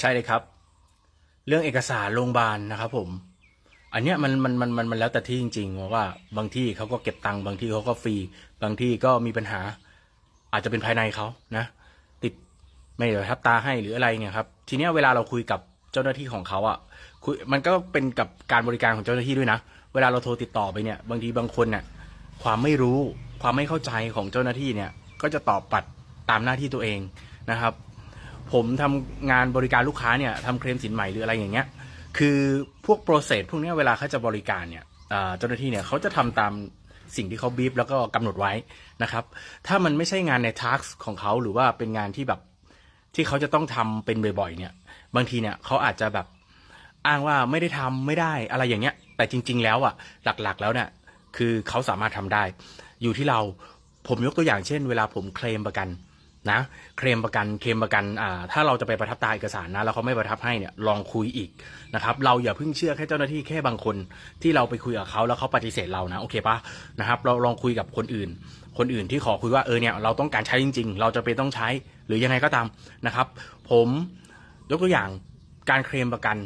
ใช่เลยครับ เรื่องเอกสารโรงพยาบาลนะครับ ผม อันเนี้ยมันมันมันมันมันแล้วแต่ที่จริงๆว่า บางที่เขาก็เก็บตังค์บางที่เขาก็ฟรีบางที่ก็มีปัญหา อาจจะเป็นภายในเขานะ ติดไม่ได้ประทับตาให้หรืออะไรเนี่ยครับ ทีเนี้ยเวลาเราคุยกับเจ้าหน้าที่ของเขาอะคุยมันก็เป็นกับการบริการของเจ้าหน้าที่ด้วยนะเวลาเราโทรติดต่อไปเนี่ย บางทีบางคนเนี่ยความไม่รู้ความไม่เข้าใจของเจ้าหน้าที่เนี่ย ก็จะตอบปัดตามหน้าที่ตัวเองนะครับ ผมทำงานบริการลูกค้าเนี่ยทำเคลมสินใหม่หรืออะไรอย่างเงี้ย คือพวกโปรเซสพวกเนี้ยเวลาเขาจะบริการเนี่ยอ่าเจ้าหน้าที่เนี่ยเขาจะทำตามสิ่งที่เขาบีบแล้วก็กำหนดไว้นะครับ ถ้ามันไม่ใช่งานในทักของเขาหรือว่าเป็นงานที่แบบที่เขาจะต้องทำเป็นบ่อยๆเนี่ย บางทีเนี่ยเขาอาจจะแบบ อ้างว่าไม่ได้ทำไม่ได้อะไรอย่างเงี้ย แต่จริง ๆ แล้วอะหลักๆ แล้วเนี่ยคือเขาสามารถทำได้ อยู่ที่เราผมยกตัวอย่างเช่น เวลาผมเคลมประกัน นะเคลมประกันเคลมประกันอ่าถ้าเราจะไปประทับตาเอกสารนะแล้วเขาไม่ประทับให้เนี่ยลองคุยอีกนะครับเราอย่าเพิ่งเชื่อแค่เจ้าหน้าที่แค่บางคนที่เราไปคุยกับเขาแล้วเขาปฏิเสธเรานะโอเคปะนะครับเราลองคุยกับคนอื่น คนอื่นที่ขอคุยว่าเออเนี่ยเราต้องการใช้จริง ๆ เราจะไปต้องใช้หรือยังไงก็ตามนะครับ ผมยกตัวอย่างการเคลมประกัน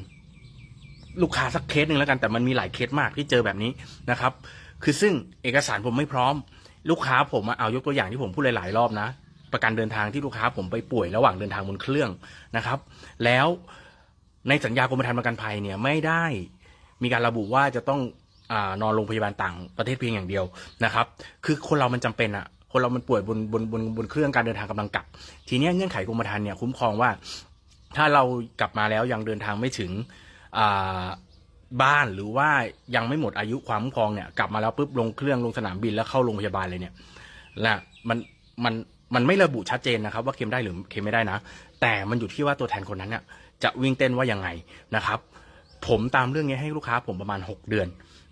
ลูกค้าสักเคสหนึ่งแล้วกันแต่มันมีหลายเคสมากที่เจอแบบนี้นะครับ คือซึ่งเอกสารผมไม่พร้อม ลูกค้าผมเอายกตัวอย่างที่ผมพูดหลายๆรอบนะ ประกันเดินทางที่ลูกค้าผมไปป่วยระหว่างเดินทางบนเครื่องนะครับ แล้วในสัญญากรมธรรม์ประกันภัยเนี่ยไม่ได้มีการระบุว่าจะต้องอนอนโรงพยาบาลต่างประเทศเพียงอย่างเดียวนะครับ คือคนเรามันจำเป็นอะคนเรา มันป่วยบนบนบนบนเครื่องการเดินทางกำลังกลับ ทีนี้เงื่อนไขกรมธรรม์เนี่ยคุ้มครองว่า ถ้าเรากลับมาแล้วยังเดินทางไม่ถึงบ้านหรือว่ายังไม่หมดอายุความคุ้มครองเนี่ยกลับมาแล้วปุ๊บลงเครื่องลงสนามบินแล้วเข้าโรงพยาบาลเลยเนี่ยนะมันมัน มันไม่ระบุชัดเจนนะครับ ว่าเคลมได้หรือเคลมไม่ได้นะ แต่มันอยู่ที่ว่าตัวแทนคนนั้นเนี่ยจะวิ่งเต้นว่ายังไงนะครับ ผมตามเรื่องนี้ให้ลูกค้าผมประมาณ 6 เดือน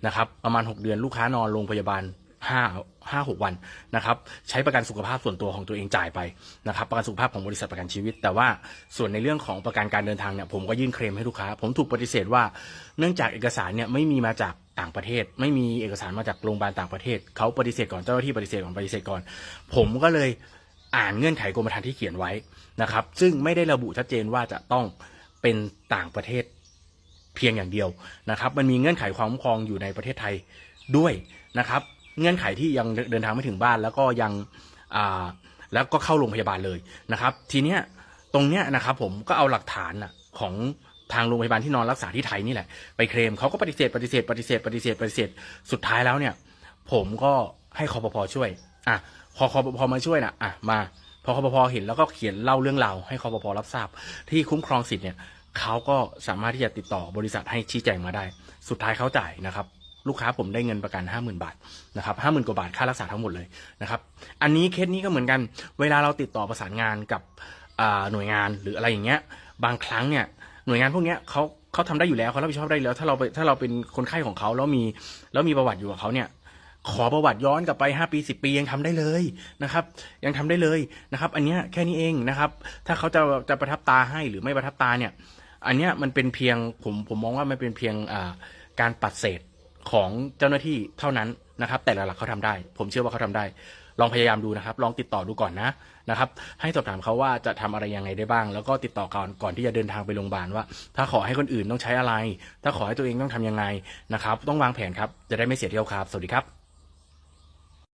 นะครับ ประมาณ 6 เดือนลูกค้านอนโรงพยาบาลห้าห้าหกวันนะครับ ใช้ประกันสุขภาพส่วนตัวของตัวเองจ่ายไปนะครับ ประกันสุขภาพของบริษัทประกันชีวิต แต่ว่าส่วนในเรื่องของประกันการเดินทางเนี่ยผมก็ยื่นเคลมให้ลูกค้า ผมถูกปฏิเสธว่า เนื่องจากเอกสารเนี่ยไม่มีมาจากต่างประเทศ ไม่มีเอกสารมาจากโรงพยาบาลต่างประเทศเขาปฏิเสธก่อนเจ้าหน้าที่ปฏิเสธก่อนปฏิเสธก่อน ผมก็เลย อ่านเงื่อนไขกรมธรรม์ที่เขียนไว้นะครับ ซึ่งไม่ได้ระบุชัดเจนว่าจะต้องเป็นต่างประเทศเพียงอย่างเดียวนะครับ มันมีเงื่อนไขความคุ้มครองอยู่ในประเทศไทยด้วยนะครับ เงื่อนไขที่ยังเดินทางไม่ถึงบ้านแล้วก็ยังแล้วก็เข้าโรงพยาบาลเลยนะครับ ทีเนี้ยตรงเนี้ยนะครับผมก็เอาหลักฐานน่ะของทางโรงพยาบาลที่นอนรักษาที่ไทยนี่แหละไปเคลมเขาก็ปฏิเสธปฏิเสธปฏิเสธปฏิเสธปฏิเสธสุดท้ายแล้วเนี่ย ผมก็ให้คอปพช่วย อะพอคอปพอมาช่วยนะอะมาพอคอปพอเห็นแล้วก็เขียนเล่าเรื่องราวให้คอปพอรับทราบ ที่คุ้มครองสิทธิ์เนี่ยเขาก็สามารถที่จะติดต่อบริษัทให้ชี้แจงมาได้ สุดท้ายเขาจ่ายนะครับ ลูกค้าผมได้เงินประกัน 50,000 บาทนะครับ50,000กว่าบาทค่ารักษาทั้งหมดเลยนะครับ อันนี้เคสนี้ก็เหมือนกัน เวลาเราติดต่อประสานงานกับหน่วยงานหรืออะไรอย่างเงี้ย บางครั้งเนี่ยหน่วยงานพวกเนี้ยเขาเขาทำได้อยู่แล้วเขารับผิดชอบได้แล้ว ถ้าเราไปถ้าเราเป็นคนไข้ของเขาแล้วมีแล้วมีประวัติอยู่กับเขาเนี่ย ขอประวัติย้อนกลับไป 5 ปี 10 ปียังทำได้เลยนะครับ ยังทำได้เลยนะครับ อันนี้แค่นี้เองนะครับ ถ้าเขาจะจะประทับตาให้หรือไม่ประทับตาเนี่ย อันนี้มันเป็นเพียงผมผมมองว่ามันเป็นเพียงการปัดเศษของเจ้าหน้าที่เท่านั้นนะครับ แต่หลักๆเขาทำได้ ผมเชื่อว่าเขาทำได้ ลองพยายามดูนะครับ ลองติดต่อดูก่อนนะนะครับ ให้สอบถามเขาว่าจะทำอะไรยังไงได้บ้าง แล้วก็ติดต่อก่อนก่อนที่จะเดินทางไปโรงพยาบาลว่า ถ้าขอให้คนอื่นต้องใช้อะไร ถ้าขอให้ตัวเองต้องทำยังไงนะครับ ต้องวางแผนครับ จะได้ไม่เสียเที่ยวครับ สวัสดีครับ